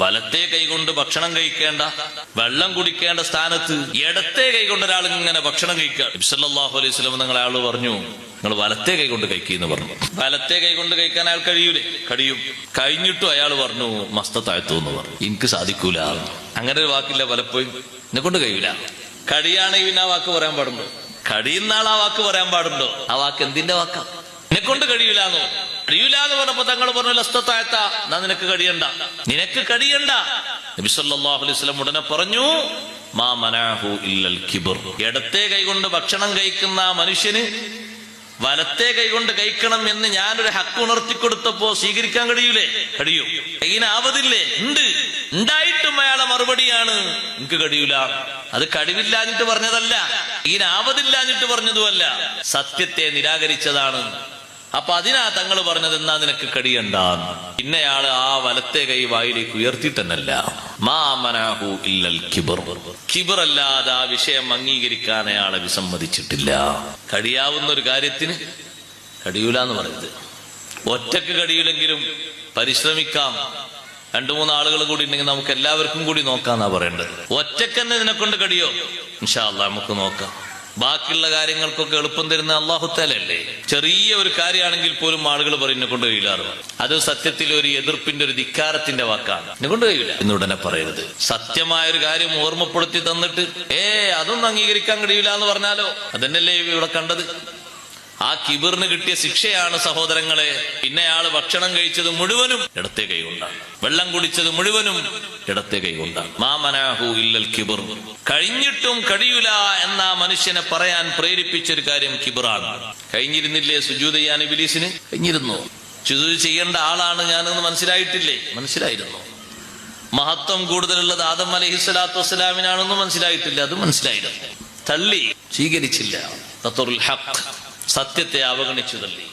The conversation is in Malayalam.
വലത്തെ കൈകൊണ്ട് ഭക്ഷണം കഴിക്കേണ്ട വെള്ളം കുടിക്കേണ്ട സ്ഥാനത്ത് ഇടത്തെ കൈകൊണ്ട് ഒരാൾ ഇങ്ങനെ ഭക്ഷണം കഴിക്കുക. ഇബ്സല്ലാഹു അലൈഹി സ്വലം നിങ്ങളെ ആൾ പറഞ്ഞു നിങ്ങൾ വലത്തെ കൈകൊണ്ട് കഴിക്കുന്നു പറഞ്ഞു. വലത്തെ കൈകൊണ്ട് കഴിക്കാൻ അയാൾ കഴിയൂലേ? കഴിയും. കഴിഞ്ഞിട്ടും അയാൾ പറഞ്ഞു മസ്ത താഴ്ത്തു എന്ന് പറഞ്ഞു. എനിക്ക് സാധിക്കൂല. അങ്ങനെ ഒരു വാക്കില്ല പലപ്പോഴും. എന്നെ കൊണ്ട് കഴിയൂല. കടിയാണെങ്കിൽ പിന്നെ ആ വാക്ക് പറയാൻ പാടുണ്ടോ? കടിയുന്ന ആൾ ആ വാക്ക് പറയാൻ പാടുണ്ടോ? ആ വാക്ക് എന്തിന്റെ വാക്കാ? എന്നെ കൊണ്ട് കഴിയൂലെന്നോ? കഴിയൂലെന്ന് പറഞ്ഞപ്പോ തങ്ങൾ പറഞ്ഞു ലസ്തത്തായത്ത എന്നാ നിനക്ക് കഴിയണ്ട നിനക്ക് കഴിയണ്ട നബിസ്വല്ലാഹുലിസ്ലം ഉടനെ പറഞ്ഞു മാ മനാഹു ഇല്ലൽ ഇടത്തെ കൈകൊണ്ട് ഭക്ഷണം കഴിക്കുന്ന ആ മനുഷ്യന് വലത്തെ കൈകൊണ്ട് കഴിക്കണം എന്ന് ഞാനൊരു ഹക്ക് ഉണർത്തി കൊടുത്തപ്പോ സ്വീകരിക്കാൻ കഴിയൂലേ? കഴിയൂ. കയ്യിനാവതില്ലേ ഉണ്ട്. ഉണ്ടായിട്ടും അയാളെ മറുപടിയാണ്. എനിക്ക് കഴിയൂല. അത് കഴിവില്ലാഞ്ഞിട്ട് പറഞ്ഞതല്ല. ഇതിനാവതില്ലാഞ്ഞിട്ട് പറഞ്ഞതുമല്ല. സത്യത്തെ നിരാകരിച്ചതാണ്. അപ്പൊ അതിനാ തങ്ങൾ പറഞ്ഞത് എന്നാ നിനക്ക് കടിയണ്ട പിന്നെയാൾ ആ വലത്തെ കൈ വായിലേക്ക് ഉയർത്തിയിട്ടെന്നല്ല. മാമനാഹു ഇല്ലൽ കിബർ. കിബർ അല്ലാതെ ആ വിഷയം അംഗീകരിക്കാൻ അയാളെ വിസമ്മതിച്ചിട്ടില്ല. കടിയാവുന്ന ഒരു കാര്യത്തിന് കടിയൂല എന്ന് പറയുന്നത് ഒറ്റയ്ക്ക് കഴിയില്ലെങ്കിലും പരിശ്രമിക്കാം. രണ്ടു മൂന്ന് ആളുകൾ കൂടി ഉണ്ടെങ്കിൽ നമുക്ക് എല്ലാവർക്കും കൂടി നോക്കാന്നാ പറയേണ്ടത്. ഒറ്റക്കന്നെ നിനക്കൊണ്ട് കൊണ്ട് കഴിയോ ഇൻഷാ അല്ലാ നമുക്ക് നോക്കാം. ബാക്കിയുള്ള കാര്യങ്ങൾക്കൊക്കെ എളുപ്പം തരുന്ന അള്ളാഹുത്താലല്ലേ ചെറിയ ഒരു കാര്യമാണെങ്കിൽ പോലും ആളുകൾ പറയുന്ന എന്നെ കൊണ്ട് അത് സത്യത്തിൽ ഒരു എതിർപ്പിന്റെ ഒരു ധിക്കാരത്തിന്റെ വാക്കാണ്. എന്നെ കൊണ്ട് കഴിയില്ല. എന്നുടനെ പറയരുത്. സത്യമായ ഒരു കാര്യം ഓർമ്മപ്പെടുത്തി തന്നിട്ട് ഏ അതൊന്നും അംഗീകരിക്കാൻ കഴിയില്ല എന്ന് പറഞ്ഞാലോ? അതന്നെയല്ലേ ഇവിടെ കണ്ടത്? ആ കിബിറിന് കിട്ടിയ ശിക്ഷയാണ് സഹോദരങ്ങളെ. പിന്നെ ആൾ ഭക്ഷണം കഴിച്ചത് മുഴുവനും ഇടത്തെ കൈകൊണ്ടാണ് വെള്ളം കുടിച്ചത് മുഴുവനും ഇടത്തെ കൈകൊണ്ടാണ് മാമനാഹു ഇല്ലൽ കിബിർ. കഴിഞ്ഞിട്ടും കഴിയൂല എന്ന മനുഷ്യനെ പറയാൻ പ്രേരിപ്പിച്ച ഒരു കാര്യം കിബിറാണ്. കഴിഞ്ഞിരുന്നില്ലേ സുജൂത് ബിലീസിന് കഴിഞ്ഞിരുന്നു. ചുതു ചെയ്യേണ്ട ആളാണ് ഞാനെന്ന് മനസ്സിലായിട്ടില്ലേ? മനസ്സിലായിരുന്നു. മഹത്വം കൂടുതലുള്ളത് ആദം അലഹി സ്വലാത്തു വസ്സലാമിനാണെന്ന് മനസ്സിലായിട്ടില്ല. അത് മനസ്സിലായിരുന്നു തള്ളി സ്വീകരിച്ചില്ല. തത്തുറുൽ ഹഖ് സത്യത്തെ അവഗണിച്ചു തള്ളി